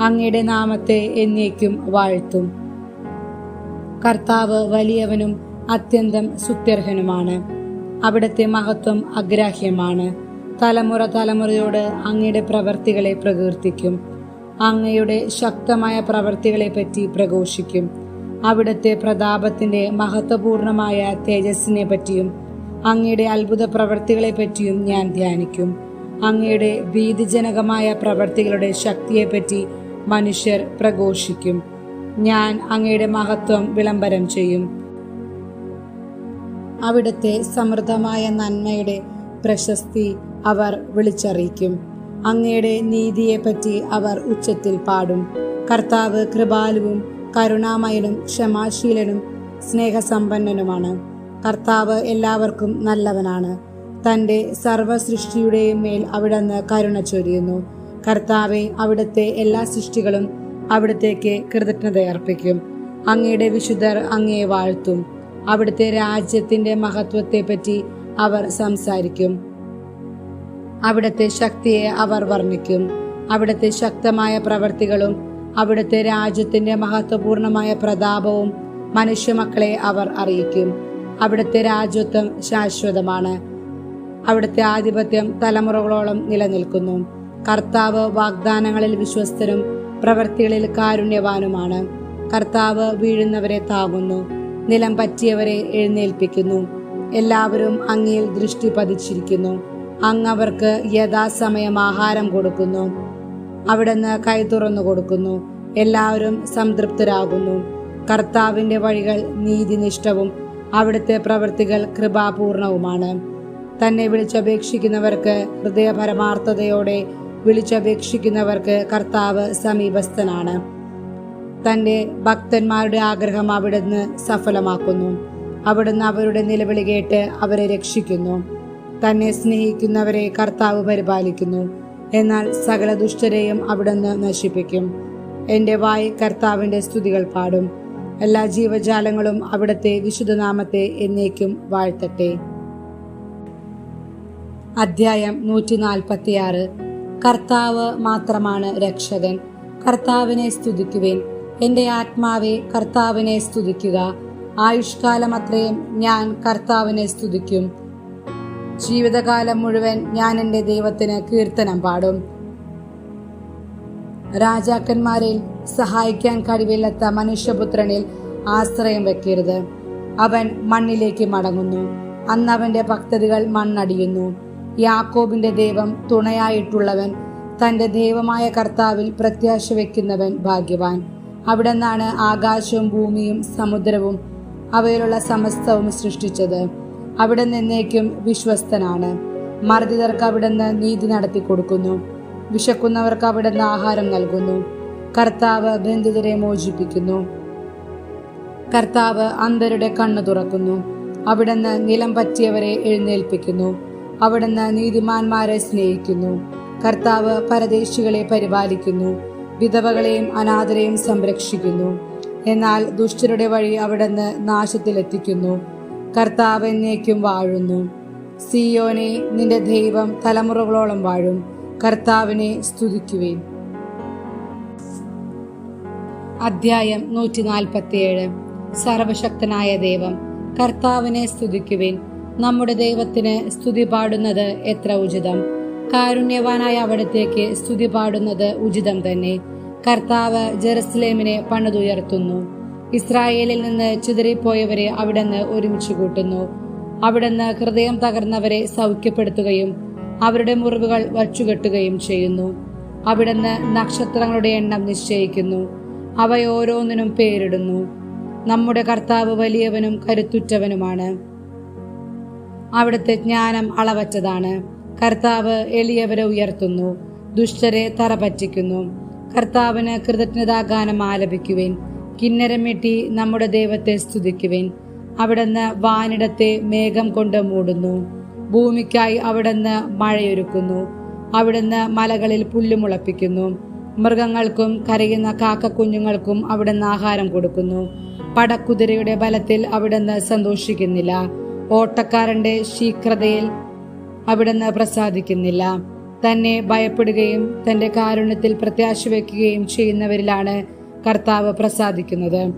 അങ്ങയുടെ നാമത്തെ എന്നേക്കും വാഴ്ത്തും. കർത്താവ് വലിയവനും അത്യന്തം സുത്യർഹനുമാണ്. അവിടുത്തെ മഹത്വം അഗ്രാഹ്യമാണ്. തലമുറ തലമുറയോട് അങ്ങയുടെ പ്രവർത്തികളെ പ്രകീർത്തിക്കും. അങ്ങയുടെ ശക്തമായ പ്രവർത്തികളെ പറ്റി പ്രഘോഷിക്കും. അവിടുത്തെ പ്രതാപത്തിന്റെ മഹത്വപൂർണമായ തേജസ്സിനെ പറ്റിയും അങ്ങയുടെ അത്ഭുത പ്രവർത്തികളെ പറ്റിയും ഞാൻ ധ്യാനിക്കും. അങ്ങയുടെ ഭീതിജനകമായ പ്രവർത്തികളുടെ ശക്തിയെപ്പറ്റി മനുഷ്യർ പ്രഘോഷിക്കും. ഞാൻ അങ്ങയുടെ മഹത്വം വിളംബരം ചെയ്യും. അവിടുത്തെ സമൃദ്ധമായ നന്മയുടെ പ്രശസ്തി അവർ വിളിച്ചറിയിക്കും. അങ്ങയുടെ നീതിയെപ്പറ്റി അവർ ഉച്ചത്തിൽ പാടും. കർത്താവ് കൃപാലുവും കരുണാമയനും ക്ഷമാശീലനും സ്നേഹസമ്പന്നനുമാണ്. കർത്താവ് എല്ലാവർക്കും നല്ലവനാണ്. തന്റെ സർവസൃഷ്ടിയുടെയും മേൽ അവിടുന്ന് കരുണ ചൊരിയുന്നു. കർത്താവെ അവിടുത്തെ എല്ലാ സൃഷ്ടികളും അവിടത്തേക്ക് കൃതജ്ഞതയർപ്പിക്കും. അങ്ങയുടെ വിശുദ്ധർ അങ്ങയെ വാഴ്ത്തും. അവിടുത്തെ രാജ്യത്തിന്റെ മഹത്വത്തെപ്പറ്റി അവർ സംസാരിക്കും. അവിടുത്തെ ശക്തിയെ അവർ വർണിക്കും. അവിടുത്തെ ശക്തമായ പ്രവർത്തികളും അവിടുത്തെ രാജ്യത്തിന്റെ മഹത്വപൂർണമായ പ്രതാപവും മനുഷ്യമക്കളെ അവർ അറിയിക്കും. അവിടുത്തെ രാജ്യത്വം ശാശ്വതമാണ്. അവിടുത്തെ ആധിപത്യം തലമുറകളോളം നിലനിൽക്കുന്നു. കർത്താവ് വാഗ്ദാനങ്ങളിൽ വിശ്വസ്തരും പ്രവൃത്തികളിൽ കാരുണ്യവാനുമാണ്. കർത്താവ് വീഴുന്നവരെ താങ്ങുന്നു നിലം പറ്റിയവരെ എഴുന്നേൽപ്പിക്കുന്നു. എല്ലാവരും അങ്ങയിൽ ദൃഷ്ടി പതിച്ചിരിക്കുന്നു. അങ്ങ് അവർക്ക് യഥാസമയം ആഹാരം കൊടുക്കുന്നു. അവിടുന്ന് കൈ തുറന്നു കൊടുക്കുന്നു. എല്ലാവരും സംതൃപ്തരാകുന്നു. കർത്താവിന്റെ വഴികൾ നീതിനിഷ്ഠവും അവിടുത്തെ പ്രവൃത്തികൾ കൃപാപൂർണവുമാണ്. തന്നെ വിളിച്ചപേക്ഷിക്കുന്നവർക്ക് ഹൃദയപരമാർത്ഥതയോടെ വിളിച്ചപേക്ഷിക്കുന്നവർക്ക് കർത്താവ് സമീപസ്ഥനാണ്. തന്റെ ഭക്തന്മാരുടെ ആഗ്രഹം അവിടുന്ന് സഫലമാക്കുന്നു. അവിടുന്ന് അവരുടെ നിലവിളി കേട്ട് അവരെ രക്ഷിക്കുന്നു. തന്നെ സ്നേഹിക്കുന്നവരെ കർത്താവ് പരിപാലിക്കുന്നു. എന്നാൽ സകല ദുഷ്ടരെയും അവിടുന്ന് നശിപ്പിക്കും. എന്റെ വായി കർത്താവിന്റെ സ്തുതികൾ പാടും. എല്ലാ ജീവജാലങ്ങളും അവിടുത്തെ വിശുദ്ധനാമത്തെ എന്നേക്കും വാഴ്ത്തട്ടെ. അധ്യായം നൂറ്റി നാൽപ്പത്തിയാറ് കർത്താവ് മാത്രമാണ് രക്ഷകൻ. കർത്താവിനെ സ്തുതിക്കുവിൻ. എന്റെ ആത്മാവെ കർത്താവിനെ സ്തുതിക്കുക. ആയുഷ്കാലം അത്രയും ഞാൻ കർത്താവിനെ സ്തുതിക്കും. ജീവിതകാലം മുഴുവൻ ഞാൻ എന്റെ ദൈവത്തിന് കീർത്തനം പാടും. രാജാക്കന്മാരിൽ സഹായിക്കാൻ കഴിവില്ലാത്ത മനുഷ്യപുത്രനിൽ ആശ്രയം വെക്കരുത്. അവൻ മണ്ണിലേക്ക് മടങ്ങുന്നു. അന്ന് അവന്റെ ഭക്തതകൾ മണ്ണടിയുന്നു. യാക്കോബിന്റെ ദൈവം തുണയായിട്ടുള്ളവൻ തന്റെ ദൈവമായ കർത്താവിൽ പ്രത്യാശ വെക്കുന്നവൻ ഭാഗ്യവാൻ. അവിടെ നിന്നാണ് ആകാശവും ഭൂമിയും സമുദ്രവും അവയിലുള്ള സമസ്തവും സൃഷ്ടിച്ചത്. അവിടെ നിന്നേക്കും വിശ്വസ്തനാണ്. മർദ്ദിതർക്ക് അവിടുന്ന് നീതി നടത്തി കൊടുക്കുന്നു. വിശക്കുന്നവർക്ക് അവിടുന്ന് ആഹാരം നൽകുന്നു. കർത്താവ് ബന്ധിതരെ മോചിപ്പിക്കുന്നു. കർത്താവ് അന്ധരുടെ കണ്ണു തുറക്കുന്നു. അവിടുന്ന് നിലം പറ്റിയവരെ എഴുന്നേൽപ്പിക്കുന്നു. അവിടുന്ന് നീതിമാന്മാരെ സ്നേഹിക്കുന്നു. കർത്താവ് പരദേശികളെ പരിപാലിക്കുന്നു. വിധവകളെയും അനാഥരെയും സംരക്ഷിക്കുന്നു. എന്നാൽ ദുഷ്ടരുടെ വഴി അവിടുന്ന് നാശത്തിലെത്തിക്കുന്നു. കർത്താവ് എന്നേക്കും വാഴുന്നു. സിയോനെ നിന്റെ ദൈവം തലമുറകളോളം വാഴും. കർത്താവിനെ സ്തുതിക്കുവേൻ. അധ്യായം നൂറ്റി നാൽപ്പത്തിയേഴ് സർവശക്തനായ ദൈവം കർത്താവിനെ സ്തുതിക്കുവിൻ. നമ്മുടെ ദൈവത്തിന് സ്തുതി പാടുന്നത് എത്ര ഉചിതം. കാരുണ്യവാനായ അവിടത്തേക്ക് സ്തുതി പാടുന്നത് ഉചിതം തന്നെ. കർത്താവ് ജെറുസലേമിനെ പണിതുയർത്തുന്നു. ഇസ്രായേലിൽ നിന്ന് ചിതറിപ്പോയവരെ അവിടുന്ന് ഒരുമിച്ച് കൂട്ടുന്നു. അവിടുന്ന് ഹൃദയം തകർന്നവരെ സൗഖ്യപ്പെടുത്തുകയും അവരുടെ മുറിവുകൾ വച്ചുകെട്ടുകയും ചെയ്യുന്നു. അവിടുന്ന് നക്ഷത്രങ്ങളുടെ എണ്ണം നിശ്ചയിക്കുന്നു. അവയോരോന്നിനും പേരിടുന്നു. നമ്മുടെ കർത്താവ് വലിയവനും കരുത്തുറ്റവനുമാണ്. അവിടുത്തെ ജ്ഞാനം അളവറ്റതാണ്. കർത്താവ് എളിയവരെ ഉയർത്തുന്നു ദുഷ്ടരെ തറപറ്റിക്കുന്നു. കർത്താവിന് കൃതജ്ഞതാഗാനം ആലപിക്കുവിൻ കിന്നരം മീട്ടി നമ്മുടെ ദൈവത്തെ സ്തുതിക്കുവിൻ. അവിടുന്ന് വാനിടത്തെ മേഘം കൊണ്ട് മൂടുന്നു ഭൂമിക്കായി അവിടുന്ന് മഴയൊരുക്കുന്നു. അവിടുന്ന് മലകളിൽ പുല്ലുമുളപ്പിക്കുന്നു മൃഗങ്ങൾക്കും കരയുന്ന കാക്കക്കുഞ്ഞുങ്ങൾക്കും അവിടുന്ന് ആഹാരം കൊടുക്കുന്നു. പടക്കുതിരയുടെ ബലത്തിൽ അവിടുന്ന് സന്തോഷിക്കുന്നില്ല. ഓട്ടക്കാരന്റെ ശീക്രതയിൽ അവിടുന്ന് പ്രസാദിക്കുന്നില്ല. തന്നെ ഭയപ്പെടുകയും തന്റെ കാരുണ്യത്തിൽ പ്രത്യാശ വയ്ക്കുകയും ചെയ്യുന്നവരിലാണ് കർത്താവ് പ്രസാദിക്കുന്നത്.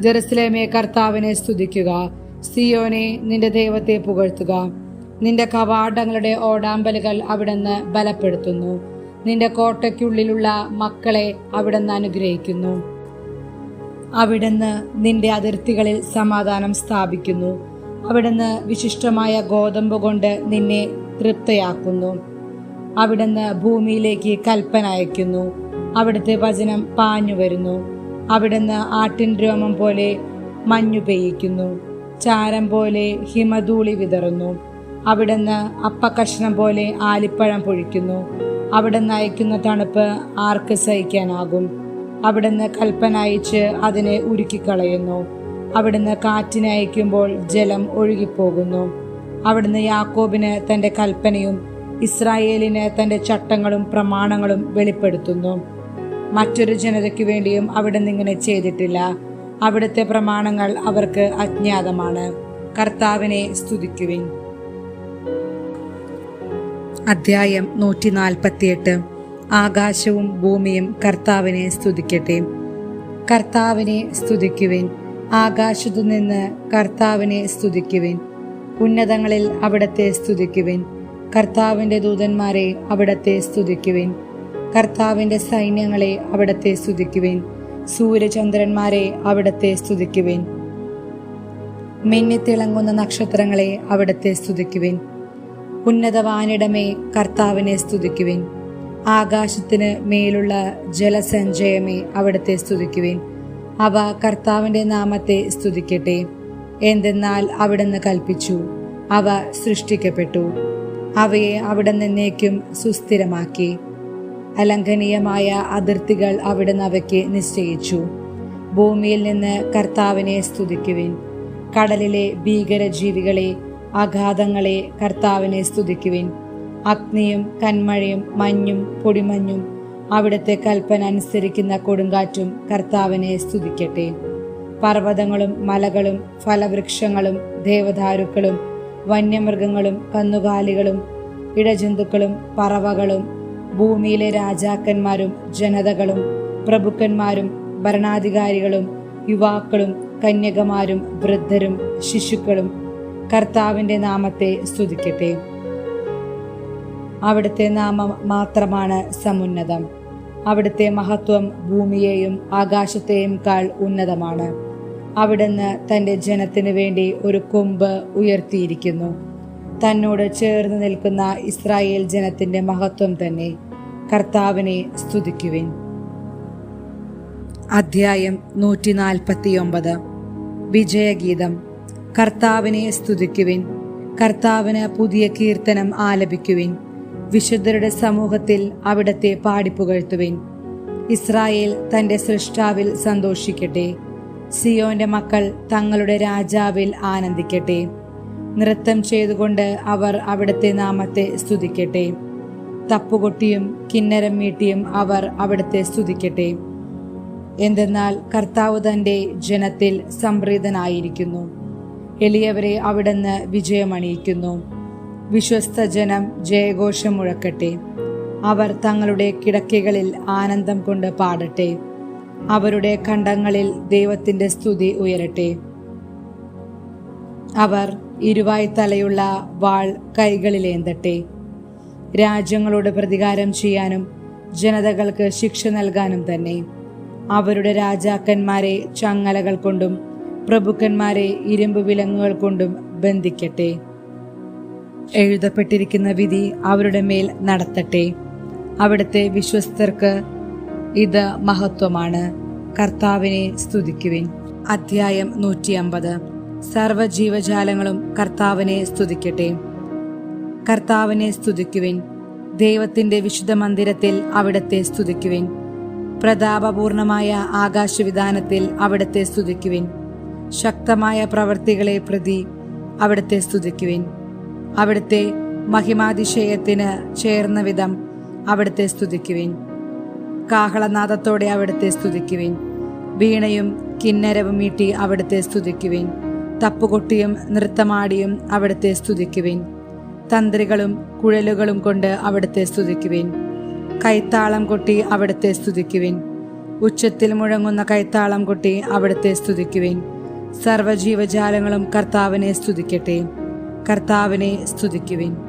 ജെറുസലേമെ കർത്താവിനെ സ്തുതിക്കുക. സിയോനെ നിന്റെ ദൈവത്തെ പുകഴ്ത്തുക. നിന്റെ കവാടങ്ങളുടെ ഓടാമ്പലുകൾ അവിടുന്ന് ബലപ്പെടുത്തുന്നു. നിന്റെ കോട്ടയ്ക്കുള്ളിലുള്ള മക്കളെ അവിടുന്ന് അനുഗ്രഹിക്കുന്നു. അവിടുന്ന് നിന്റെ അതിർത്തികളിൽ സമാധാനം സ്ഥാപിക്കുന്നു. അവിടുന്ന് വിശിഷ്ടമായ ഗോതമ്പ് കൊണ്ട് നിന്നെ തൃപ്തയാക്കുന്നു. അവിടുന്ന് ഭൂമിയിലേക്ക് കൽപ്പന അയക്കുന്നു അവിടുത്തെ വചനം പാഞ്ഞു വരുന്നു. അവിടുന്ന് ആട്ടിൻ രോമം പോലെ മഞ്ഞു പെയ്യിക്കുന്നു. ചാരം പോലെ ഹിമധൂളി വിതറുന്നു. അവിടുന്ന് അപ്പകഷ്ണം പോലെ ആലിപ്പഴം പൊഴിക്കുന്നു. അവിടുന്ന് അയക്കുന്ന തണുപ്പ് ആർക്ക് സഹിക്കാനാകും? അവിടുന്ന് കൽപ്പന അയച്ച് അതിനെ ഉരുക്കിക്കളയുന്നു. അവിടുന്ന് കാറ്റിനെ അയക്കുമ്പോൾ ജലം ഒഴുകിപ്പോകുന്നു. അവിടുന്ന് യാക്കോബിന് തന്റെ കൽപ്പനയും ഇസ്രായേലിന് തന്റെ ചട്ടങ്ങളും പ്രമാണങ്ങളും വെളിപ്പെടുത്തുന്നു. മറ്റൊരു ജനതയ്ക്ക് വേണ്ടിയും അവിടുന്ന് ഇങ്ങനെ ചെയ്തിട്ടില്ല. അവിടുത്തെ പ്രമാണങ്ങൾ അവർക്ക് അജ്ഞാതമാണ്. കർത്താവിനെ സ്തുതിക്കുവിൻ. അധ്യായം നൂറ്റി നാൽപ്പത്തിയെട്ട് ആകാശവും ഭൂമിയും കർത്താവിനെ സ്തുതിക്കട്ടെ. കർത്താവിനെ സ്തുതിക്കുവിൻ. ആകാശത്തു നിന്ന് കർത്താവിനെ സ്തുതിക്കുവിൻ. ഉന്നതങ്ങളിൽ അവിടത്തെ സ്തുതിക്കുവിൻ. കർത്താവിന്റെ ദൂതന്മാരെ അവിടത്തെ സ്തുതിക്കുവിൻ. കർത്താവിന്റെ സൈന്യങ്ങളെ അവിടത്തെ സ്തുതിക്കുവിൻ. സൂര്യചന്ദ്രന്മാരെ അവിടത്തെ സ്തുതിക്കുവിൻ. മിന്നിത്തിളങ്ങുന്ന നക്ഷത്രങ്ങളെ അവിടത്തെ സ്തുതിക്കുവിൻ. ഉന്നതവാനിടമേ കർത്താവിനെ സ്തുതിക്കുവിൻ. ആകാശത്തിന് മേലുള്ള ജലസഞ്ചയമേ അവിടത്തെ സ്തുതിക്കുവിൻ. അവ കർത്താവിന്റെ നാമത്തെ സ്തുതിക്കട്ടെ. എന്തെന്നാൽ അവിടുന്ന് കൽപ്പിച്ചു അവ സൃഷ്ടിക്കപ്പെട്ടു. അവയെ അവിടെ നിന്നേക്കും സുസ്ഥിരമാക്കി. അലംഘനീയമായ അതിർത്തികൾ അവിടുന്ന് അവയ്ക്ക് നിശ്ചയിച്ചു. ഭൂമിയിൽ നിന്ന് കർത്താവിനെ സ്തുതിക്കുവിൻ. കടലിലെ ഭീകരജീവികളെ അഗാധങ്ങളെ കർത്താവിനെ സ്തുതിക്കുവിൻ. അഗ്നിയും കന്മഴയും മഞ്ഞും പൊടിമഞ്ഞും അവിടുത്തെ കൽപ്പന അനുസരിക്കുന്ന കൊടുങ്കാറ്റും കർത്താവിനെ സ്തുതിക്കട്ടെ. പർവതങ്ങളും മലകളും ഫലവൃക്ഷങ്ങളും ദേവദാരുക്കളും വന്യമൃഗങ്ങളും കന്നുകാലികളും ഇടജന്തുക്കളും പറവകളും ഭൂമിയിലെ രാജാക്കന്മാരും ജനതകളും പ്രഭുക്കന്മാരും ഭരണാധികാരികളും യുവാക്കളും കന്യകമാരും വൃദ്ധരും ശിശുക്കളും കർത്താവിന്റെ നാമത്തെ സ്തുതിക്കട്ടെ. അവിടുത്തെ നാമം മാത്രമാണ് സമുന്നതം. അവിടുത്തെ മഹത്വം ഭൂമിയെയും ആകാശത്തെയും കാൾ ഉന്നതമാണ്. അവിടുന്ന് തന്റെ ജനത്തിനു വേണ്ടി ഒരു കൊമ്പ് ഉയർത്തിയിരിക്കുന്നു. തന്നോട് ചേർന്ന് നിൽക്കുന്ന ഇസ്രായേൽ ജനത്തിന്റെ മഹത്വം തന്നെ കർത്താവിനെ സ്തുതിക്കുവിൻ. അധ്യായം നൂറ്റി നാൽപ്പത്തിയൊമ്പത് വിജയഗീതം. കർത്താവിനെ സ്തുതിക്കുവിൻ. കർത്താവിന് പുതിയ കീർത്തനം ആലപിക്കുവിൻ. വിശുദ്ധരുടെ സമൂഹത്തിൽ അവിടത്തെ പാടിപ്പുകഴ്ത്തുവിൻ. ഇസ്രായേൽ തന്റെ സൃഷ്ടാവിൽ സന്തോഷിക്കട്ടെ. സിയോന്റെ മക്കൾ തങ്ങളുടെ രാജാവിൽ ആനന്ദിക്കട്ടെ. നൃത്തം ചെയ്തുകൊണ്ട് അവർ അവിടുത്തെ നാമത്തെ സ്തുതിക്കട്ടെ. തപ്പുകൊട്ടിയും കിന്നരം മീട്ടിയും അവർ അവിടുത്തെ സ്തുതിക്കട്ടെ. എന്തെന്നാൽ കർത്താവ് തന്റെ ജനത്തിൽ സംപ്രീതനായിരിക്കുന്നു. എളിയവരെ അവിടുന്ന് വിജയമണിയിക്കുന്നു. വിശ്വസ്ത ജനം ജയഘോഷം മുഴക്കട്ടെ. അവർ തങ്ങളുടെ കിടക്കകളിൽ ആനന്ദം കൊണ്ട് പാടട്ടെ. അവരുടെ കണ്ടങ്ങളിൽ ദൈവത്തിന്റെ സ്തുതി ഉയരട്ടെ. അവർ ഇരുവായി തലയുള്ള വാൾ കൈകളിലേന്തട്ടെ രാജ്യങ്ങളോട് പ്രതികാരം ചെയ്യാനും ജനതകൾക്ക് ശിക്ഷ നൽകാനും തന്നെ. അവരുടെ രാജാക്കന്മാരെ ചങ്ങലകൾ കൊണ്ടും പ്രഭുക്കന്മാരെ ഇരുമ്പ് വിലങ്ങുകൾ കൊണ്ടും ബന്ധിക്കട്ടെ. എഴുതപ്പെട്ടിരിക്കുന്ന വിധി അവരുടെ മേൽ നടത്തട്ടെ. അവിടുത്തെ വിശ്വസ്തർക്ക് ഇത് മഹത്വമാണ്. കർത്താവിനെ സ്തുതിക്കുവിൻ. അധ്യായം നൂറ്റി അമ്പത് സർവജീവജാലങ്ങളും കർത്താവിനെ സ്തുതിക്കട്ടെ. കർത്താവിനെ സ്തുതിക്കുവിൻ. ദൈവത്തിന്റെ വിശുദ്ധ മന്ദിരത്തിൽ അവിടത്തെ സ്തുതിക്കുവിൻ. പ്രതാപപൂർണമായ ആകാശവിധാനത്തിൽ അവിടത്തെ സ്തുതിക്കുവിൻ. ശക്തമായ പ്രവർത്തികളെ പ്രതി അവിടത്തെ സ്തുതിക്കുവിൻ. അവിടുത്തെ മഹിമാതിശയത്തിന് ചേർന്ന വിധം അവിടുത്തെ സ്തുതിക്കുവിൻ. കാഹളനാദത്തോടെ അവിടുത്തെ സ്തുതിക്കുവിൻ. വീണയും കിന്നരവും മീട്ടി അവിടുത്തെ സ്തുതിക്കുവിൻ. തപ്പുകൊട്ടിയും നൃത്തമാടിയും അവിടുത്തെ സ്തുതിക്കുവിൻ. തന്ത്രികളും കുഴലുകളും കൊണ്ട് അവിടുത്തെ സ്തുതിക്കുവിൻ. കൈത്താളം കൊട്ടി അവിടുത്തെ സ്തുതിക്കുവിൻ. ഉച്ചത്തിൽ മുഴങ്ങുന്ന കൈത്താളം കൊട്ടി അവിടുത്തെ സ്തുതിക്കുവിൻ. സർവജീവജാലങ്ങളും കർത്താവിനെ സ്തുതിക്കട്ടെ. കർത്താവിനെ സ്തുതിക്കുവിൻ.